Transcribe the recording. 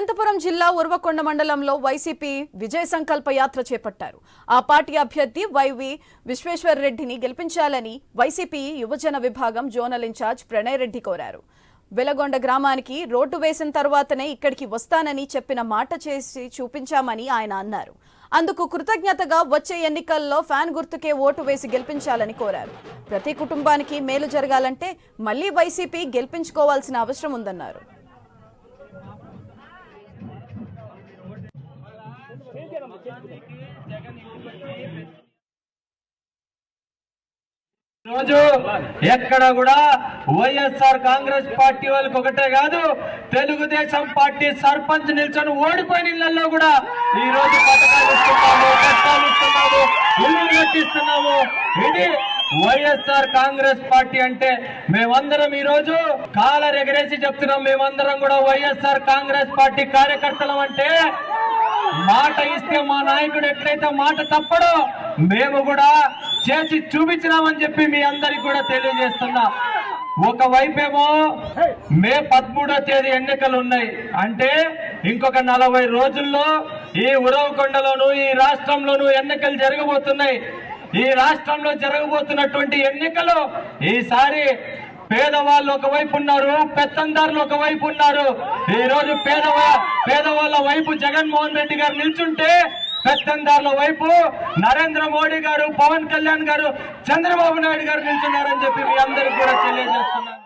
అనంతపురం జిల్లా ఉర్వకొండ మండలంలో వైసీపీ విజయ సంకల్ప యాత్ర చేపట్టారు. ఆ పార్టీ అభ్యర్థి వైవి విశ్వేశ్వర్ రెడ్డిని గెలిపించాలని వైసీపీ యువజన విభాగం జోనల్ ఇన్ఛార్జ్ ప్రణయ్ రెడ్డి కోరారు. వెలగొండ గ్రామానికి రోడ్డు వేసిన తర్వాతనే ఇక్కడికి వస్తానని చెప్పిన మాట చేసి చూపించామని ఆయన అన్నారు. అందుకు కృతజ్ఞతగా వచ్చే ఎన్నికల్లో ఫ్యాన్ గుర్తుకే ఓటు వేసి గెలిపించాలని కోరారు. ప్రతి కుటుంబానికి మేలు జరగాలంటే మళ్ళీ వైసీపీ గెలిపించుకోవాల్సిన అవసరం ఉందన్నారు. రోజు ఎక్కడ కూడా వైఎస్ఆర్ కాంగ్రెస్ పార్టీ వాళ్ళకి ఒకటే కాదు తెలుగుదేశం పార్టీ సర్పంచ్ నిల్చొని ఓడిపోయిన ఇళ్ళలో కూడా ఈ రోజు పథకాలు ఇస్తున్నాము కష్టాలు ఇస్తున్నాము ఇల్లు కట్టిస్తున్నాము. ఇది వైఎస్ఆర్ కాంగ్రెస్ పార్టీ అంటే మేమందరం ఈ రోజు కాలర్ ఎగరేసి చెప్తున్నాం మేమందరం కూడా వైఎస్ఆర్ కాంగ్రెస్ పార్టీ కార్యకర్తలం అంటే మాట ఇస్తే మా నాయకుడు ఎట్లయితే మాట తప్పడో మేము కూడా చేసి చూపించినామని చెప్పి మీ అందరికి కూడా తెలియజేస్తున్నా. ఒకవైపేమో మే పదమూడో తేదీ ఎన్నికలు ఉన్నాయి. అంటే ఇంకొక నలభై రోజుల్లో ఈ ఉరవకొండలోను ఈ రాష్ట్రంలోను ఎన్నికలు జరగబోతున్నాయి. ఈ రాష్ట్రంలో జరగబోతున్నటువంటి ఎన్నికలు ఈసారి పేదవాళ్ళు ఒకవైపు ఉన్నారు పెత్తందారులు ఒకవైపు ఉన్నారు. ఈ రోజు పేదవా పేదవాళ్ళ వైపు జగన్మోహన్ రెడ్డి గారు నిల్చుంటే పెత్తందారుల వైపు నరేంద్ర మోడీ గారు పవన్ కళ్యాణ్ గారు చంద్రబాబు నాయుడు గారు నిల్చున్నారని చెప్పి మీ అందరికీ కూడా తెలియజేస్తున్నారు